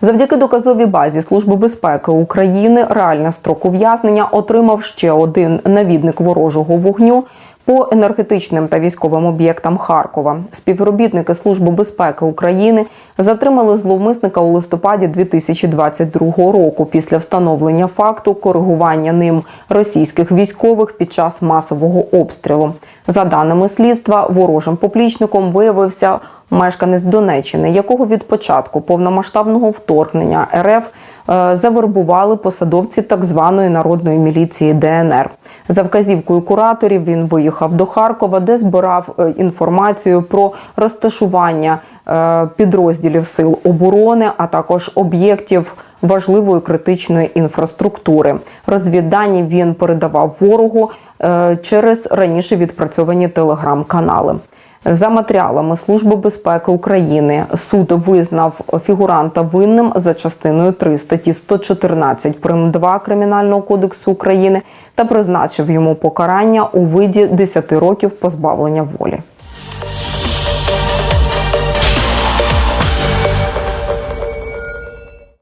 Завдяки доказовій базі Служби безпеки України реальне строк ув'язнення отримав ще один навідник ворожого вогню по енергетичним та військовим об'єктам Харкова. Співробітники Служби безпеки України затримали зловмисника у листопаді 2022 року після встановлення факту коригування ним російських військових під час масового обстрілу. За даними слідства, ворожим поплічником виявився мешканець Донеччини, якого від початку повномасштабного вторгнення РФ завербували посадовці так званої народної міліції ДНР. За вказівкою кураторів він виїхав до Харкова, де збирав е, інформацію про розташування е, підрозділів сил оборони, а також об'єктів важливої критичної інфраструктури. Розвіддані він передавав ворогу е, через раніше відпрацьовані телеграм-канали. За матеріалами Служби безпеки України суд визнав фігуранта винним за частиною 3 статті 114 прим. 2 Кримінального кодексу України та призначив йому покарання у виді 10 років позбавлення волі.